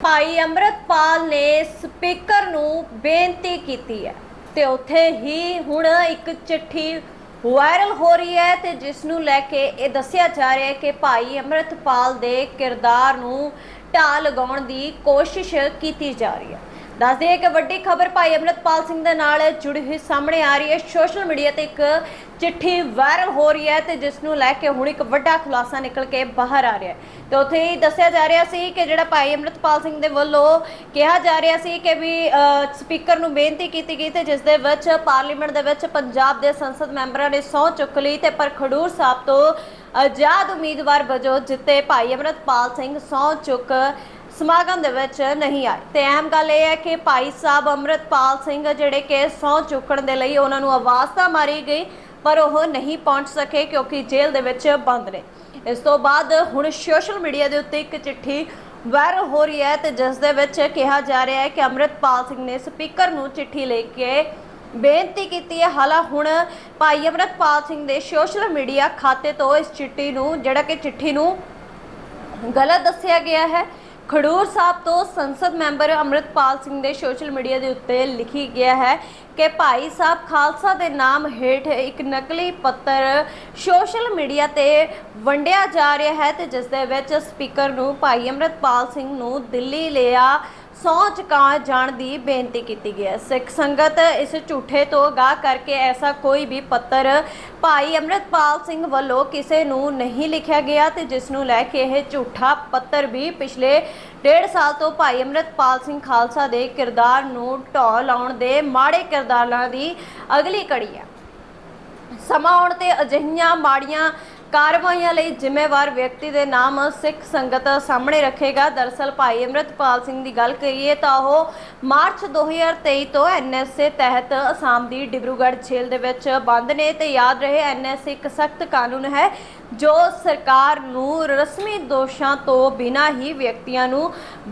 ਭਾਈ ਅੰਮ੍ਰਿਤਪਾਲ ਨੇ ਸਪੀਕਰ ਨੂੰ ਬੇਨਤੀ ਕੀਤੀ ਹੈ ਤੇ ਉੱਥੇ ਹੀ ਹੁਣ ਇੱਕ ਚਿੱਠੀ ਵਾਇਰਲ ਹੋ ਰਹੀ ਹੈ ਤੇ ਜਿਸ ਨੂੰ ਲੈ ਕੇ ਇਹ ਦੱਸਿਆ ਜਾ ਰਿਹਾ ਹੈ ਕਿ ਭਾਈ ਅੰਮ੍ਰਿਤਪਾਲ ਦੇ ਕਿਰਦਾਰ ਨੂੰ ਢਾਹ ਲਗਾਉਣ ਦੀ ਕੋਸ਼ਿਸ਼ ਕੀਤੀ ਜਾ ਰਹੀ ਹੈ। ਦੱਸਦੇ ਹਾਂ ਕਿ ਵੱਡੀ ਖਬਰ ਭਾਈ ਅੰਮ੍ਰਿਤਪਾਲ ਸਿੰਘ ਦੇ ਨਾਲ ਜੁੜੀ ਹੋਈ ਸਾਹਮਣੇ ਆ ਰਹੀ ਹੈ। ਸੋਸ਼ਲ ਮੀਡੀਆ ਤੇ ਇੱਕ ਚਿੱਠੀ ਵਾਇਰਲ ਹੋ ਰਹੀ ਹੈ ਤੇ ਜਿਸ ਨੂੰ ਲੈ ਕੇ ਹੁਣ ਇੱਕ ਵੱਡਾ ਖੁਲਾਸਾ ਨਿਕਲ ਕੇ ਬਾਹਰ ਆ ਰਿਹਾ ਹੈ। ਤੇ ਉੱਥੇ ਹੀ ਦੱਸਿਆ ਜਾ ਰਿਹਾ ਸੀ ਕਿ ਜਿਹੜਾ ਭਾਈ ਅੰਮ੍ਰਿਤਪਾਲ ਸਿੰਘ ਦੇ ਵੱਲੋਂ ਕਿਹਾ ਜਾ ਰਿਹਾ ਸੀ ਕਿ ਵੀ ਸਪੀਕਰ ਨੂੰ ਬੇਨਤੀ ਕੀਤੀ ਗਈ ਤੇ ਜਿਸ ਦੇ ਵਿੱਚ ਪਾਰਲੀਮੈਂਟ ਦੇ ਵਿੱਚ ਪੰਜਾਬ ਦੇ ਸੰਸਦ ਮੈਂਬਰਾਂ ਨੇ ਸਹੁੰ ਚੁੱਕ ਲਈ ਤੇ ਪਰ ਖਡੂਰ ਸਾਹਿਬ ਤੋਂ ਆਜ਼ਾਦ ਉਮੀਦਵਾਰ ਵਜੋਂ ਜਿੱਤੇ ਭਾਈ ਅੰਮ੍ਰਿਤਪਾਲ ਸਿੰਘ ਸਹੁੰ ਚੁੱਕ ਸਮਾਗਮ ਦੇ ਵਿੱਚ ਨਹੀਂ ਆਏ। ਤੇ ਅਹਿਮ ਗੱਲ ਇਹ ਹੈ ਕਿ ਭਾਈ ਸਾਹਿਬ ਅੰਮ੍ਰਿਤਪਾਲ ਸਿੰਘ ਜਿਹੜੇ ਕਿ ਸਹੁੰ ਚੁੱਕਣ ਦੇ ਲਈ ਉਹਨਾਂ ਨੂੰ ਆਵਾਜ਼ ਤਾਂ ਮਾਰੀ ਗਈ, ਪਰ ਉਹ ਨਹੀਂ ਪਹੁੰਚ ਸਕੇ ਕਿਉਂਕਿ ਜੇਲ੍ਹ ਦੇ ਵਿੱਚ ਬੰਦ ਨੇ। ਇਸ ਤੋਂ ਬਾਅਦ ਹੁਣ ਸੋਸ਼ਲ ਮੀਡੀਆ ਦੇ ਉੱਤੇ ਇੱਕ ਚਿੱਠੀ ਵਾਇਰਲ ਹੋ ਰਹੀ ਹੈ ਤੇ ਜਿਸ ਦੇ ਵਿੱਚ ਕਿਹਾ ਜਾ ਰਿਹਾ ਹੈ ਕਿ ਅੰਮ੍ਰਿਤਪਾਲ ਸਿੰਘ ਨੇ ਸਪੀਕਰ ਨੂੰ ਚਿੱਠੀ ਲੈ ਕੇ ਬੇਨਤੀ ਕੀਤੀ ਹੈ। ਹਾਲਾ ਹੁਣ ਭਾਈ ਅੰਮ੍ਰਿਤਪਾਲ ਸਿੰਘ ਦੇ ਸੋਸ਼ਲ ਮੀਡੀਆ ਖਾਤੇ ਤੋਂ ਇਸ ਚਿੱਠੀ ਨੂੰ, ਜਿਹੜਾ ਕਿ ਚਿੱਠੀ ਨੂੰ ਗਲਤ ਦੱਸਿਆ ਗਿਆ ਹੈ ਖਡੂਰ ਸਾਹਿਬ ਤੋਂ ਸੰਸਦ ਮੈਂਬਰ ਅੰਮ੍ਰਿਤਪਾਲ ਸਿੰਘ ਦੇ ਸੋਸ਼ਲ ਮੀਡੀਆ ਦੇ ਉੱਤੇ ਲਿਖੀ ਗਿਆ ਹੈ ਕਿ ਭਾਈ ਸਾਹਿਬ ਖਾਲਸਾ ਦੇ ਨਾਮ ਹੇਠ ਇੱਕ ਨਕਲੀ ਪੱਤਰ ਸੋਸ਼ਲ ਮੀਡੀਆ ਤੇ ਵੰਡਿਆ ਜਾ ਰਿਹਾ ਹੈ ਤੇ ਜਿਸ ਦੇ ਵਿੱਚ ਸਪੀਕਰ ਨੂੰ ਭਾਈ ਅੰਮ੍ਰਿਤਪਾਲ ਸਿੰਘ ਨੂੰ ਦਿੱਲੀ ਲਿਆ ਸਹੁੰ ਚੁਕਾ ਜਾਣ ਦੀ ਬੇਨਤੀ ਕੀਤੀ ਗਈ ਹੈ। ਸਿੱਖ ਸੰਗਤ ਇਸ ਝੂਠੇ ਤੋਂ ਗਾਹ ਕਰਕੇ ਐਸਾ ਕੋਈ ਵੀ ਪੱਤਰ ਭਾਈ ਅੰਮ੍ਰਿਤਪਾਲ ਸਿੰਘ ਵੱਲੋਂ ਕਿਸੇ ਨੂੰ ਨਹੀਂ ਲਿਖਿਆ ਗਿਆ ਤੇ ਜਿਸ ਨੂੰ ਲੈ ਕੇ ਇਹ ਝੂਠਾ ਪੱਤਰ ਵੀ ਪਿਛਲੇ ਡੇਢ ਸਾਲ ਤੋਂ ਭਾਈ ਅੰਮ੍ਰਿਤਪਾਲ ਸਿੰਘ ਖਾਲਸਾ ਦੇ ਕਿਰਦਾਰ ਨੂੰ ਢੌ ਲਾਉਣ ਦੇ ਮਾੜੇ ਕਿਰਦਾਰਾਂ ਦੀ ਅਗਲੀ ਕੜੀ ਹੈ। ਸਮਾਂ ਆਉਣ ਤੇ ਅਜਿਹੀਆਂ ਮਾੜੀਆਂ ਕਾਰਵਾਈਆਂ ਲਈ ਜ਼ਿੰਮੇਵਾਰ ਵਿਅਕਤੀ ਦੇ ਨਾਮ ਸਿੱਖ ਸੰਗਤ ਸਾਹਮਣੇ ਰੱਖੇਗਾ। ਦਰਸਲ ਭਾਈ ਅੰਮ੍ਰਿਤਪਾਲ ਸਿੰਘ ਦੀ ਗੱਲ ਕਰੀਏ ਤਾਂ ਉਹ ਮਾਰਚ 2023 ਤੋਂ ਐਨਐਸਏ ਤਹਿਤ ਅਸਾਮ ਦੀ ਡਿਬਰੂਗੜ੍ਹ ਜੇਲ੍ਹ ਦੇ ਵਿੱਚ ਬੰਦ ਨੇ ਤੇ ਯਾਦ ਰਹੇ ਐਨਐਸਏ ਇੱਕ ਸਖਤ ਕਾਨੂੰਨ ਹੈ ਜੋ ਸਰਕਾਰ ਨੂੰ ਰਸਮੀ ਦੋਸ਼ਾਂ ਤੋਂ ਬਿਨਾਂ ਹੀ ਵਿਅਕਤੀਆਂ ਨੂੰ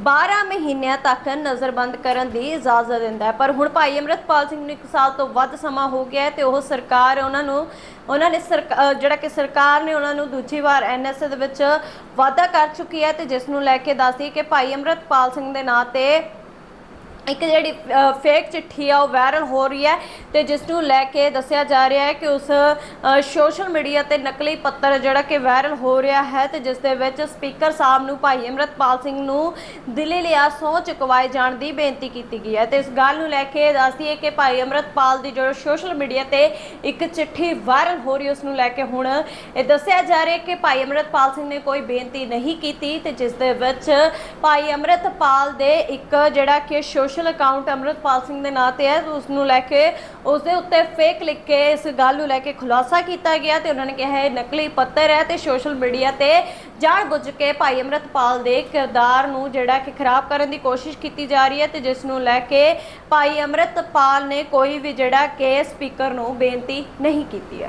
12 ਮਹੀਨਿਆਂ ਤੱਕ ਨਜ਼ਰਬੰਦ ਕਰਨ ਦੀ ਇਜਾਜ਼ਤ ਦਿੰਦਾ ਹੈ। ਪਰ ਹੁਣ ਭਾਈ ਅੰਮ੍ਰਿਤਪਾਲ ਸਿੰਘ ਨੂੰ 1 ਸਾਲ ਤੋਂ ਵੱਧ ਸਮਾਂ ਹੋ ਗਿਆ ਹੈ ਤੇ ਉਹ ਸਰਕਾਰ ਉਹਨਾਂ ਨੂੰ, ਉਹਨਾਂ ਨੇ ਸਰਕ- ਜਿਹੜਾ ਕਿ ਸਰਕਾਰ ਨੇ ਉਹਨਾਂ ਨੂੰ ਦੂਜੀ ਵਾਰ ਐਨਐਸਏ ਦੇ ਵਿੱਚ ਵਾਅਦਾ ਕਰ ਚੁੱਕੀ ਹੈ ਤੇ ਜਿਸ ਨੂੰ ਲੈ ਕੇ ਦੱਸਦੀ ਕਿ ਭਾਈ ਅੰਮ੍ਰਿਤਪਾਲ ਸਿੰਘ ਦੇ ਨਾਂ ਤੇ ਇੱਕ ਜਿਹੜੀ ਫੇਕ ਚਿੱਠੀ ਆ, ਉਹ ਵਾਇਰਲ ਹੋ ਰਹੀ ਹੈ ਤੇ ਜਿਸ ਨੂੰ ਲੈ ਕੇ ਦੱਸਿਆ ਜਾ ਰਿਹਾ ਹੈ ਕਿ ਉਸ ਸੋਸ਼ਲ ਮੀਡੀਆ ਤੇ ਨਕਲੀ ਪੱਤਰ ਜਿਹੜਾ ਕਿ ਵਾਇਰਲ ਹੋ ਰਿਹਾ ਹੈ ਤੇ ਜਿਸ ਦੇ ਵਿੱਚ ਸਪੀਕਰ ਸਾਹਿਬ ਨੂੰ ਭਾਈ ਅੰਮ੍ਰਿਤਪਾਲ ਸਿੰਘ ਨੂੰ ਦਿੱਲੀ ਲਿਆ ਸਹੁੰ ਚੁਕਵਾਏ ਜਾਣ ਦੀ ਬੇਨਤੀ ਕੀਤੀ ਗਈ ਹੈ। ਤੇ ਇਸ ਗੱਲ ਨੂੰ ਲੈ ਕੇ ਦੱਸਦੀ ਹੈ ਕਿ ਭਾਈ ਅੰਮ੍ਰਿਤਪਾਲ ਦੀ ਜੋ ਸੋਸ਼ਲ ਮੀਡੀਆ ਤੇ ਇੱਕ ਚਿੱਠੀ ਵਾਇਰਲ ਹੋ ਰਹੀ ਉਸ ਨੂੰ ਲੈ ਕੇ ਹੁਣ ਇਹ ਦੱਸਿਆ ਜਾ ਰਿਹਾ ਹੈ ਕਿ ਭਾਈ ਅੰਮ੍ਰਿਤਪਾਲ ਸਿੰਘ ਨੇ ਕੋਈ ਬੇਨਤੀ ਨਹੀਂ ਕੀਤੀ ਤੇ ਜਿਸ ਦੇ ਵਿੱਚ ਭਾਈ ਅੰਮ੍ਰਿਤਪਾਲ ਦੇ ਇੱਕ ਜਿਹੜਾ ਕਿ ਸੋਸ਼ਲ ਅਕਾਊਂਟ ਅੰਮ੍ਰਿਤਪਾਲ ਸਿੰਘ ਦੇ ਨਾਂ ਤੇ ਹੈ ਉਸ ਨੂੰ ਲੈ ਕੇ ਉਸ ਦੇ ਉੱਤੇ ਫੇਕ ਲਿਖ ਕੇ ਇਸ ਗੱਲ ਨੂੰ ਲੈ ਕੇ ਖੁਲਾਸਾ ਕੀਤਾ ਗਿਆ ਤੇ ਉਹਨਾਂ ਨੇ ਕਿਹਾ ਇਹ ਨਕਲੀ ਪੱਤਰ ਹੈ ਤੇ ਸੋਸ਼ਲ ਮੀਡੀਆ ਤੇ ਜਾਣ ਬੁੱਝ ਕੇ ਭਾਈ ਅੰਮ੍ਰਿਤਪਾਲ ਦੇ ਕਿਰਦਾਰ ਨੂੰ ਜਿਹੜਾ ਕਿ ਖਰਾਬ ਕਰਨ ਦੀ ਕੋਸ਼ਿਸ਼ ਕੀਤੀ ਜਾ ਰਹੀ ਹੈ ਤੇ ਜਿਸ ਨੂੰ ਲੈ ਕੇ ਭਾਈ ਅੰਮ੍ਰਿਤਪਾਲ ਨੇ ਕੋਈ ਵੀ ਜਿਹੜਾ ਕਿ ਸਪੀਕਰ ਨੂੰ ਬੇਨਤੀ ਨਹੀਂ ਕੀਤੀ ਹੈ।